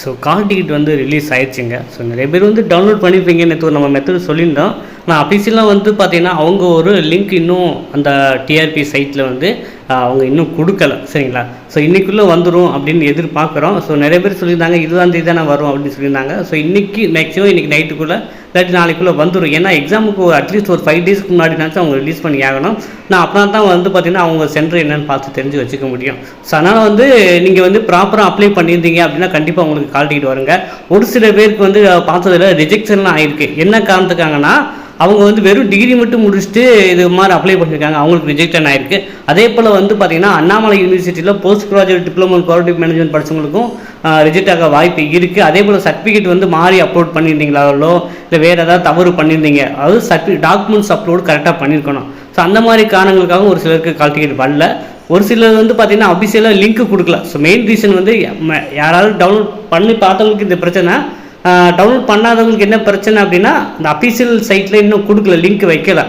So hall ticket வந்து release ஆயிடுச்சுங்க. So நிறைய பேர் வந்து டவுன்லோட் பண்ணியிருப்பீங்க நேற்று நம்ம மெத்தட் சொல்லியிருந்தோம். நான் அஃபீஷியலாக வந்து பார்த்தீங்கன்னா அவங்க ஒரு லிங்க் இன்னும் அந்த டிஆர்பி சைட்டில் வந்து அவங்க இன்னும் கொடுக்கல சரிங்களா? ஸோ இன்றைக்குள்ளே வந்துடும் அப்படின்னு எதிர்பார்க்குறோம். ஸோ நிறைய பேர் சொல்லியிருந்தாங்க இருபதாம் தேதி தானே வரும் அப்படின்னு சொல்லியிருந்தாங்க. ஸோ இன்றைக்கி மேக்ஸிமம் இன்றைக்கி நைட்டுக்குள்ளே இல்லாட்டி நாளைக்குள்ளே வந்துடும் ஏன்னா எக்ஸாமுக்கு ஒரு அட்லீஸ்ட் ஒரு ஃபைவ் டேஸ்க்கு முன்னாடினாச்சும் அவங்க ரிலீஸ் பண்ணி ஆகணும். நான் அப்புறம் தான் வந்து பார்த்திங்கன்னா அவங்க சென்டர் என்னென்னு பார்த்து தெரிஞ்சு வச்சுக்க முடியும். ஸோ அதனால் வந்து நீங்கள் வந்து ப்ராப்பராக அப்ளை பண்ணியிருந்தீங்க அப்படின்னா கண்டிப்பாக உங்களுக்கு கால் டிக்கெட் வருங்க. ஒரு சில பேருக்கு வந்து பார்த்ததில் பார்த்ததுல ரிஜெக்ஷன்லாம் ஆயிருக்கு. என்ன காரணத்துக்காங்கன்னா அவங்க வந்து வெறும் டிகிரி மட்டும் முடிச்சுட்டு இது மாதிரி அப்ளை பண்ணியிருக்காங்க. அவங்களுக்கு ரிஜெக்ஷன் ஆயிருக்கு. அதே போல் வந்து பார்த்தீங்கன்னா அண்ணாமலை யூனிவர்சிட்டியில் post graduate diploma coordinate management படித்தவங்களுக்கும் reject ஆக வாய்ப்பு இருக்குது அதே போல் சர்டிஃபிகேட் வந்து மாறி அப்லோட் பண்ணியிருந்தீங்களாலோ இல்லை வேறு ஏதாவது தவறு பண்ணியிருந்தீங்க அதாவது சர்டிஃபி டாக்குமெண்ட்ஸ் அப்லோடு கரெக்டாக பண்ணியிருக்கணும். ஸோ அந்த மாதிரி காரணங்களுக்காக ஒரு சிலருக்கு கால் டிக்கெட் வரல. ஒரு சிலர் வந்து பார்த்தீங்கன்னா அபிஷியலாக லிங்க் கொடுக்கல. ஸோ மெயின் ரீசன் வந்து யாராவது டவுன்லோட் பண்ணி பார்த்தவங்களுக்கு இந்த பிரச்சனை. டவுன்லோட் பண்ணாதவங்களுக்கு என்ன பிரச்சனை அப்படின்னா இந்த அஃபிஷியல் சைட்டில் இன்னும் கொடுக்கல லிங்க் வைக்கலை.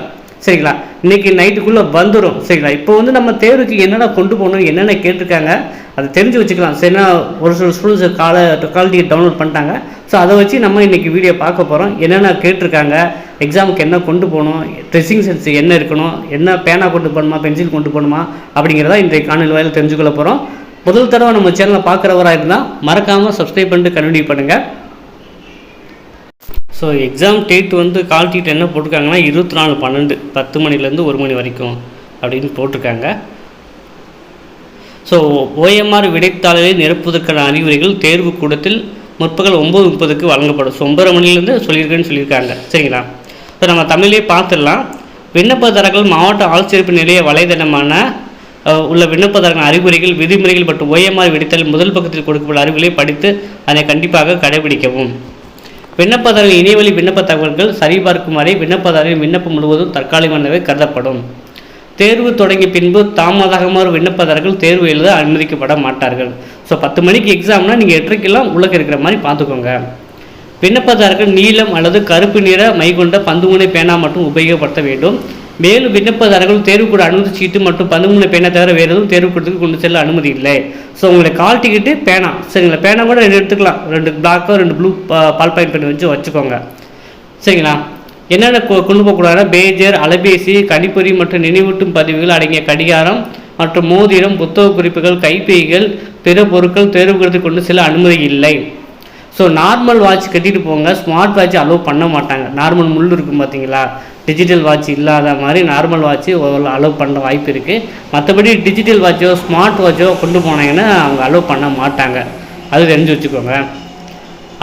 சரிங்களா? இன்னைக்கு நைட்டுக்குள்ளே வந்துடும் சரிங்களா? இப்போ வந்து நம்ம தேர்வுக்கு என்னென்ன கொண்டு போகணும் என்னென்ன கேட்டிருக்காங்க அதை தெரிஞ்சு வச்சுக்கலாம். சரினா ஒரு சில ஸ்டூடெண்ட்ஸ் கால குவாலிட்டியை டவுன்லோட் பண்ணிட்டாங்க. ஸோ அதை வச்சு நம்ம இன்னைக்கு வீடியோ பார்க்க போகிறோம் என்னென்ன கேட்டிருக்காங்க எக்ஸாமுக்கு என்ன கொண்டு போகணும் ட்ரெஸ்ஸிங் சென்ஸ் என்ன இருக்கணும் என்ன பேனா கொண்டு போகணுமா பென்சில் கொண்டு போகணுமா அப்படிங்கிறத இன்றைய காணொலி வாயில் தெரிஞ்சுக்கொள்ள போகிறோம் முதல் தடவை நம்ம சேனலை பார்க்குறவராக இருந்தால் மறக்காமல் சப்ஸ்கிரைப் பண்ணிட்டு கண்டினியூ பண்ணுங்கள் ஸோ எக்ஸாம் டேட் வந்து கால் டீட் என்ன போட்டிருக்காங்கன்னா இருபத்தி நாலு பன்னெண்டு. பத்து மணிலேருந்து ஒரு மணி வரைக்கும் அப்படின்னு போட்டிருக்காங்க. ஸோ ஓஎம்ஆர் விடைத்தாளரை நிரப்புவதற்கான அறிவுரைகள் தேர்வு கூடத்தில் முற்பகல் ஒம்பது முப்பதுக்கு வழங்கப்படும். ஸோ ஒன்பது மணிலேருந்து சொல்லியிருக்கேன்னு சொல்லியிருக்காங்க. சரிங்களா? இப்போ நம்ம தமிழே பார்த்துடலாம். விண்ணப்பதாரர்கள் மாவட்ட ஆட்சேர்ப்பு நிலைய வலைதளமான உள்ள விண்ணப்பதாரர்கள் அறிவுரைகள் விதிமுறைகள் மற்றும் ஓஎம்ஆர் விடைத்தாள் முதல் பக்கத்தில் கொடுக்கப்பட்ட அறிவுகளை படித்து அதை கண்டிப்பாக கடைபிடிக்கவும் விண்ணப்பதாரர்கள் இணையவழி விண்ணப்ப தகவல்கள் சரிபார்க்கும் வரை விண்ணப்பதாரரின் விண்ணப்பம் முழுவதும் தற்காலிகமானவை கருதப்படும். தேர்வு தொடங்கிய பின்பு தாமதமாக விண்ணப்பதாரர்கள் தேர்வு எழுத அனுமதிக்கப்பட மாட்டார்கள். ஸோ பத்து மணிக்கு எக்ஸாம்னால் நீங்கள் எட்டரைக்கெல்லாம் உள்ளக்க இருக்கிற மாதிரி பார்த்துக்கோங்க. விண்ணப்பதாரர்கள் நீலம் அல்லது கருப்பு நிற மை கொண்ட பந்துமுனை பேனா மட்டும் உபயோகப்படுத்த வேண்டும். மேலும் விண்ணப்பதாரர்கள் தேர்வுக்கூட அனுமதி சீட்டு மற்றும் பந்துமுனை பேனா தவிர வேறு எதுவும் தேர்வுக்கூடத்துக்கு கொண்டு செல்ல அனுமதி இல்லை. ஸோ உங்களுடைய கால் டிக்கெட்டு பேனா. சரிங்களா பேனா கூட ரெண்டு எடுத்துக்கலாம். ரெண்டு பிளாக்கோ ரெண்டு ப்ளூ பால் பாயிண்ட் பண்ணி வச்சு வச்சுக்கோங்க. சரிங்களா? என்னென்ன கொ- கொண்டு போகக்கூடாதுன்னா பேஜர் அலைபேசி கணிப்பொறி மற்றும் நினைவூட்டும் பதிவுகள் அடங்கிய கடிகாரம் மற்றும் மோதிரம் புத்தக குறிப்புகள் கைப்பைகள் பிற பொருட்கள் தேர்வுகளுக்கு கொண்டு செல்ல அனுமதி இல்லை. ஸோ நார்மல் வாட்ச் கட்டிட்டு போங்க. ஸ்மார்ட் வாட்ச் அலோவ் பண்ண மாட்டாங்க. நார்மல் முள் இருக்கும் பார்த்தீங்களா டிஜிட்டல் வாட்ச் இல்லாத மாதிரி நார்மல் வாட்ச் அலோவ் பண்ண வாய்ப்பு இருக்குது மற்றபடி டிஜிட்டல் வாட்சோ ஸ்மார்ட் வாட்சோ கொண்டு போனாங்கன்னா அவங்க அலோவ் பண்ண மாட்டாங்க. அது தெரிஞ்சு வச்சுக்கோங்க.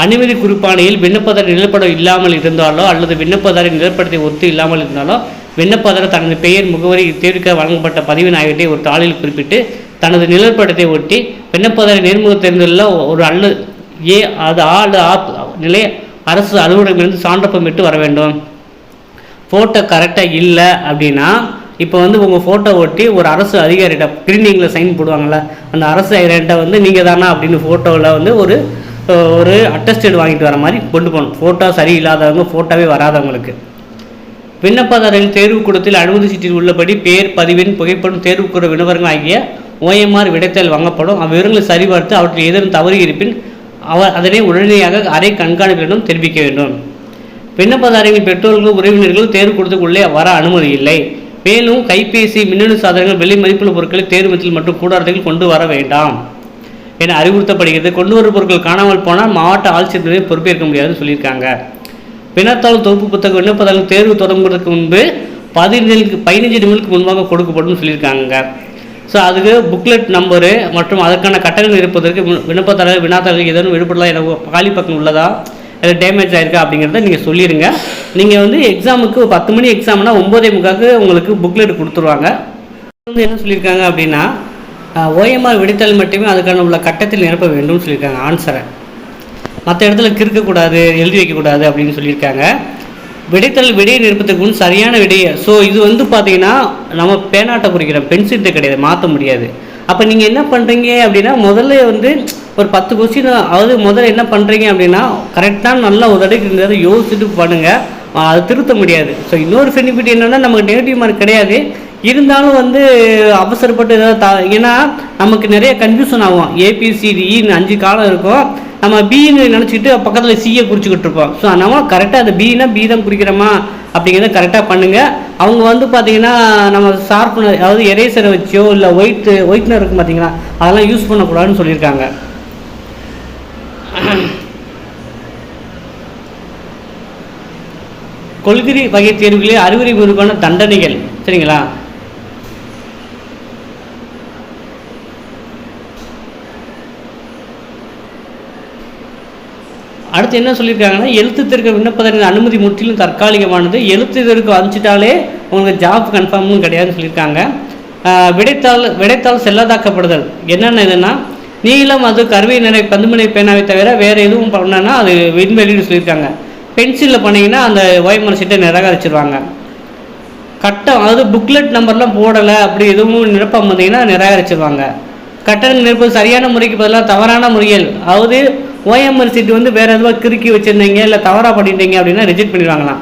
அனுமதி குறிப்பாணையில் விண்ணப்பதாரர் நிலப்படம் இல்லாமல் இருந்தாலோ அல்லது விண்ணப்பதாரின் நிலப்படத்தை ஒத்து இல்லாமல் இருந்தாலோ விண்ணப்பதாரர் தனது பெயர் முகவரி தேர்வுக்கு வழங்கப்பட்ட பதிவின் ஆகியவற்றை ஒரு தாளில் குறிப்பிட்டு தனது நிலப்படத்தை ஒட்டி விண்ணப்பதாரர் நேர்முக தேர்தலில் ஒரு அல்லது ஏ அது ஆள் ஆப் நிலை அரசு அலுவலகமிருந்து சான்றப்பம் பெற்று வர வேண்டும். ஃபோட்டோ கரெக்டாக இல்லை அப்படின்னா இப்போ வந்து உங்கள் ஃபோட்டோ ஒட்டி ஒரு அரசு அதிகாரிகிட்ட பிரிண்டிங்கில் சைன் போடுவாங்கள்ல அந்த அரசு அதிகாரிகிட்ட வந்து நீங்கள் தானா அப்படின்னு ஃபோட்டோவில் வந்து ஒரு ஒரு அட்டஸ்டட் வாங்கிட்டு வர மாதிரி கொண்டு போகணும். ஃபோட்டோ சரியில்லாதவங்க ஃபோட்டோவே வராதவங்களுக்கு. விண்ணப்பதாரர்கள் தேர்வுக்கூடத்தில் அனுமதி சீட்டில் உள்ளபடி பெயர் பதிவின் புகைப்படம் தேர்வுக்கூட விண்ணப்பங்கள் ஆகிய ஓஎம்ஆர் விடைத்தல் வாங்கப்படும். அவ்விவரங்களை சரிபார்த்து அவற்றில் ஏதேனும் தவறு இருப்பின் அவர் அதனை உடனடியாக அரை கண்காணிப்பிடம் தெரிவிக்க வேண்டும். விண்ணப்பதாரர்களின் பெற்றோர்கள் உறவினர்கள் தேர்வு கொடுத்துக்குள்ளே வர அனுமதி இல்லை. மேலும் கைபேசி மின்னணு சாதனங்கள் விலை மதிப்புள்ள பொருட்களை தேர்வத்தில் மற்றும் கூடாரத்தில் கொண்டு வர வேண்டாம் என அறிவுறுத்தப்படுகிறது. கொண்டு வரும் பொருட்கள் காணாமல் போனால் மாவட்ட ஆட்சியர் பொறுப்பேற்க முடியாதுன்னு சொல்லியிருக்காங்க. வினாத்தாள் தொகுப்பு புத்தக விண்ணப்பதாரர்கள் தேர்வு தொடங்குவதற்கு முன்பு பதினேழு பதினஞ்சு நிமிடங்களுக்கு முன்பாக கொடுக்கப்படும் சொல்லியிருக்காங்க. ஸோ அதுக்கு புக்லெட் நம்பரு மற்றும் அதற்கான கட்டணங்கள் இருப்பதற்கு வி- விண்ணப்பதாரர் வினாத்தாள்கள் ஏதேனும் விடுபடலாம் என காலி பக்கம் உள்ளதா? இல்லை டேமேஜ் ஆயிருக்கா அப்படிங்கிறத நீங்கள் சொல்லிடுங்க நீங்கள் வந்து எக்ஸாமுக்கு பத்து மணி எக்ஸாம்னா ஒம்போதே முக்காக்கு உங்களுக்கு புக்லெட் கொடுத்துருவாங்க. வந்து என்ன சொல்லியிருக்காங்க அப்படின்னா ஓஎம்ஆர் விடைத்தாள் மட்டுமே அதுக்கான உள்ள கட்டத்தில் நிரப்ப வேண்டும்னு சொல்லியிருக்காங்க ஆன்சரை மற்ற இடத்துல கிறுக்கக்கூடாது எழுதி வைக்கக்கூடாது அப்படின்னு சொல்லியிருக்காங்க விடைத்தாள் விடையை நிரப்பத்துக்கு முன் சரியான விடையை ஸோ இது வந்து பார்த்தீங்கன்னா நம்ம பேனாட்டை குறிக்கிறோம் பென்சில் கிடையாது மாற்ற முடியாது. அப்போ நீங்கள் என்ன பண்ணுறீங்க அப்படின்னா முதல்ல வந்து ஒரு பத்து கொஸ்டின் அதாவது முதல்ல என்ன பண்ணுறீங்க அப்படின்னா கரெக்டாக நல்லா ஒரு தடவைக்கு இருந்ததை யோசிச்சுட்டு பண்ணுங்கள் அது திருத்த முடியாது. ஸோ இன்னொரு பெனிஃபிட் என்னென்னா நமக்கு நெகட்டிவ் மார்க் கிடையாது. இருந்தாலும் வந்து அவசரப்பட்டு ஏதாவது தா ஏன்னா நமக்கு நிறைய கன்ஃபியூஷன் ஆகும். ஏபிசிடிஇன்னு e அஞ்சு காலம் இருக்கும். நம்ம பின்னு நினச்சிக்கிட்டு பக்கத்தில் சியை குறிச்சிக்கிட்டு இருப்போம். ஸோ அதனால் கரெக்டாக அந்த பின்னா பி தான் குறிக்கிறோமா? அப்படிங்கிறத கரெக்டாக பண்ணுங்கள் அவங்க வந்து பார்த்தீங்கன்னா நம்ம ஷார்ப்னர் அதாவது எரேசரை வச்சோ இல்லை ஒயிட் ஒயிட்னர் இருக்கும் பார்த்தீங்கன்னா அதெல்லாம் யூஸ் பண்ணக்கூடாதுன்னு சொல்லியிருக்காங்க. கொள்கிரி வகை தேர்வுகளே அறிவுரை பூர்வமான தண்டனைகள் சரிங்களா? அடுத்து என்ன சொல்லியிருக்காங்கன்னா எழுத்து தேர்வு விண்ணப்பதற்கு அனுமதி முற்றிலும் தற்காலிகமானது. எழுத்து தேர்வுக்கு அனுப்பிச்சிட்டாலே உங்களுக்கு ஜாப் கன்ஃபார்மும் கிடையாதுன்னு சொல்லியிருக்காங்க. ஆஹ் விடைத்தாள் விடைத்தாள் செல்லதாக்கப்படுதல். என்னென்ன இதுன்னா நீளம் அது கருவி நிறை பந்துமணி பேனாவை தவிர வேறு எதுவும் பண்ணனா அது விண்வெளின்னு சொல்லியிருக்காங்க. பென்சிலில் பண்ணிங்கன்னா அந்த ஓஎம்ஆர் சீட்டை நிராகரிச்சிருவாங்க. கட்டம் அதாவது புக்லெட் நம்பர்லாம் போடலை அப்படி எதுவும் நிரப்பம் வந்தீங்கன்னா நிராகரிச்சிருவாங்க. கட்டணம் நிரப்பு சரியான முறைக்கு பதிலாக தவறான முறையில் அதாவது ஓஎம்ஆர் சீட்டு வந்து வேறு எதுவாக கிறுக்கி வச்சுருந்தீங்க இல்லை தவறாக பண்ணிட்டீங்க அப்படின்னா ரிஜெக்ட் பண்ணிடுவாங்களாம்.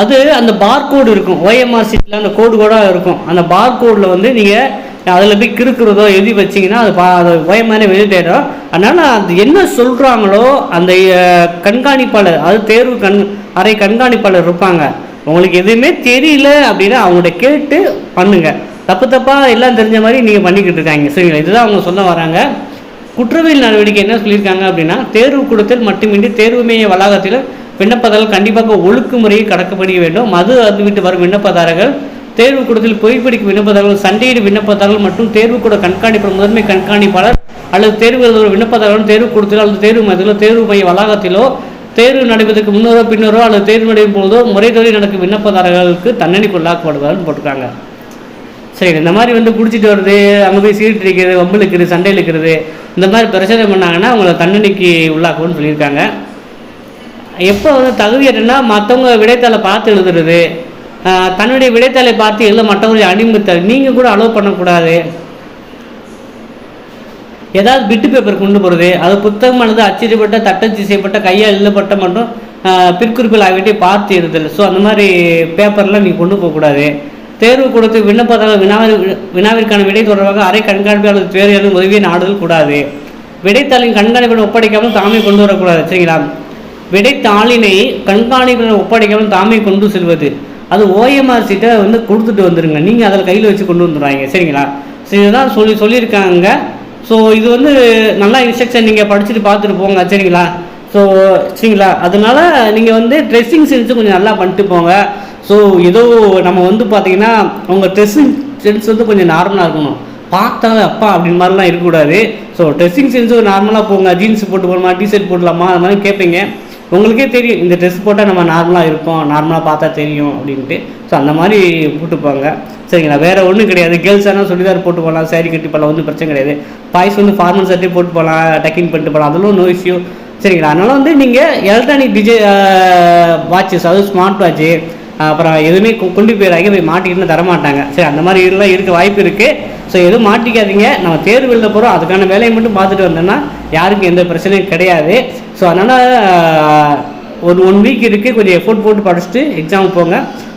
அது அந்த பார்கோடு இருக்கும். ஓஎம்ஆர் சீட்டில் அந்த கோடு கூட இருக்கும். அந்த பார்கோடில் வந்து நீங்கள் அதில் போய் கிறுக்குறதோ எழுதி வச்சிங்கன்னா அது பா அது பயமான வெளியிட்டோம் அதனால் அது என்ன சொல்கிறாங்களோ அந்த கண்காணிப்பாளர் அது தேர்வு கண் அறை கண்காணிப்பாளர் இருப்பாங்க. உங்களுக்கு எதுவுமே தெரியல அப்படின்னா அவங்கள்ட்ட கேட்டு பண்ணுங்க. தப்பு தப்பாக எல்லாம் தெரிஞ்ச மாதிரி நீங்கள் பண்ணிக்கிட்டு இருக்காங்க. சரிங்களா? இதுதான் அவங்க சொல்ல வராங்க. குற்றவியல் நடவடிக்கை என்ன சொல்லியிருக்காங்க அப்படின்னா தேர்வு கூடத்தில் மட்டுமின்றி தேர்வு மைய வளாகத்தில் விண்ணப்பதால் கண்டிப்பாக ஒழுக்குமுறையை கடக்கப்படிய வேண்டும். மது அருந்துவிட்டு வரும் விண்ணப்பதாரர்கள் தேர்வு கூடத்தில் புகைப்பிடிக்கும் விண்ணப்பதாரர்கள் சண்டையிடு விண்ணப்பதாரர்கள் மற்றும் தேர்வு கூட கண்காணிப்பு முதன்மை கண்காணிப்பாளர் அல்லது தேர்வு எழுதுவோர் விண்ணப்பதாரர்கள் தேர்வு கூடத்திலோ அல்லது தேர்வு மையத்திலோ தேர்வு மைய வளாகத்திலோ தேர்வு நடைபெறதுக்கு முன்னரோ பின்னரோ அல்லது தேர்வு நடைபெறும் போதோ முறைதவறி நடக்கும் விண்ணப்பதாரர்களுக்கு தண்டனைக்கு உள்ளாக்கப்படுவார்னு போட்டிருக்காங்க. சரி இந்த மாதிரி வந்து குடிச்சிட்டு வருது அங்கே போய் சீட்டு இருக்கிறது வம்பு இழுக்கிறது சண்டை இந்த மாதிரி பிரச்சனை பண்ணாங்கன்னா அவங்கள தண்டனைக்கு உள்ளாக்குவோன்னு சொல்லியிருக்காங்க. எப்போ வந்து தகுதி என்னன்னா மற்றவங்க விடைத்தாளை பார்த்து எழுதுறது தன்னுடைய விடைத்தாளை பார்த்து எழுத மற்றவங்களை அனுமதித்தார் நீங்கள் கூட அலோவ் பண்ணக்கூடாது. ஏதாவது பிட்டு பேப்பர் கொண்டு போகிறது அது புத்தகமானது அச்சிடப்பட்ட தட்டச்சு செய்யப்பட்ட கையால் எழுதப்பட்ட மட்டும் ஆஹ் பிற்குறிப்பில் ஆகிட்டே பார்த்து எழுதல் ஸோ அந்த மாதிரி பேப்பர்லாம் நீங்கள் கொண்டு போகக்கூடாது. தேர்வு கொடுத்து விண்ணப்பதாக வினாவில் வினாவிற்கான விடை தொடர்பாக அரை கண்காணிப்பு அல்லது தேர்வு எதுவும் உதவியை நாடுதல் கூடாது. விடைத்தாளின் கண்காணிப்புடன் ஒப்படைக்காமல் தாமே கொண்டு வரக்கூடாது. சரிங்களா? விடைத்தாளினை கண்காணிப்புடன் ஒப்படைக்காமல் தாமே கொண்டு செல்வது. அது ஓஎம்ஆர் சீட்டை வந்து கொடுத்துட்டு வந்துடுங்க நீங்கள் அதில் கையில் வச்சு கொண்டு வந்துடுறாங்க. சரிங்களா? ஸோ இதுதான் சொல்லி சொல்லியிருக்காங்க. ஸோ இது வந்து நல்லா இன்ஸ்ட்ரக்ஷன் நீங்கள் படிச்சுட்டு பார்த்துட்டு போங்க. சரிங்களா? ஸோ சரிங்களா? அதனால நீங்கள் வந்து ட்ரெஸ்ஸிங் சென்ஸும் கொஞ்சம் நல்லா பண்ணிட்டு போங்க. ஸோ ஏதோ நம்ம வந்து பார்த்தீங்கன்னா உங்கள் ட்ரெஸ்ஸிங் சென்ஸ் வந்து கொஞ்சம் நார்மலாக இருக்கணும். பார்த்தாலே அப்பா அப்படின்னு மாதிரிலாம் இருக்கக்கூடாது. ஸோ ட்ரெஸ்ஸிங் சென்ஸும் நார்மலாக போங்க. ஜீன்ஸ் போட்டு போகலாமா டிஷர்ட் போடலாமா? அது மாதிரி கேட்பீங்க. உங்களுக்கே தெரியும் இந்த ட்ரெஸ் போட்டால் நம்ம நார்மலாக இருப்போம் நார்மலாக பார்த்தா தெரியும் அப்படின்ட்டு. ஸோ அந்த மாதிரி போட்டுப்பாங்க. சரிங்களா? வேறு ஒன்றும் கிடையாது. கேர்ள்ஸ் ஆனால் சுடிதார் போட்டு போகலாம் சேரீ கட்டி போகலாம் ஒன்றும் பிரச்சனை கிடையாது. பாய்ஸ் வந்து ஃபார்மல் சட்டே போட்டு போகலாம் டக்கிங் பண்ணிட்டு போகலாம். அதெல்லாம் நோ இஷ்யூ சரிங்களா? அதனால் வந்து நீங்கள் எலக்ட்ரானிக் டிஜே வாட்சஸ் அதாவது ஸ்மார்ட் வாட்ச்சு அப்புறம் எதுவுமே கொண்டு போயிடாங்க போய் மாட்டிக்கிட்டு தரமாட்டாங்க. சரி அந்த மாதிரி இதெல்லாம் இருக்க வாய்ப்பு இருக்குது ஸோ எதுவும் மாட்டிக்காதீங்க. நம்ம தேர்வு எழுத போகிறோம் அதுக்கான வேலையை மட்டும் பார்த்துட்டு வந்தோம்னா யாருக்கும் எந்த பிரச்சனையும் கிடையாது. ஸோ அதனால் ஒரு ஒன் வீக் இருக்குது கொஞ்சம் எஃபோர்ட் போட்டு படிச்சுட்டு எக்ஸாம் போங்க.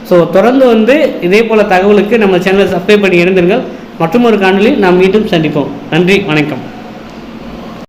ஸோ தொடர்ந்து வந்து இதே போல் தகவலுக்கு நம்ம சேனலை சப்ஸ்கிரைப் பண்ணி இருந்துருங்கள். மற்றும் ஒரு காணொலி நாம் மீண்டும் சந்திப்போம். நன்றி வணக்கம்.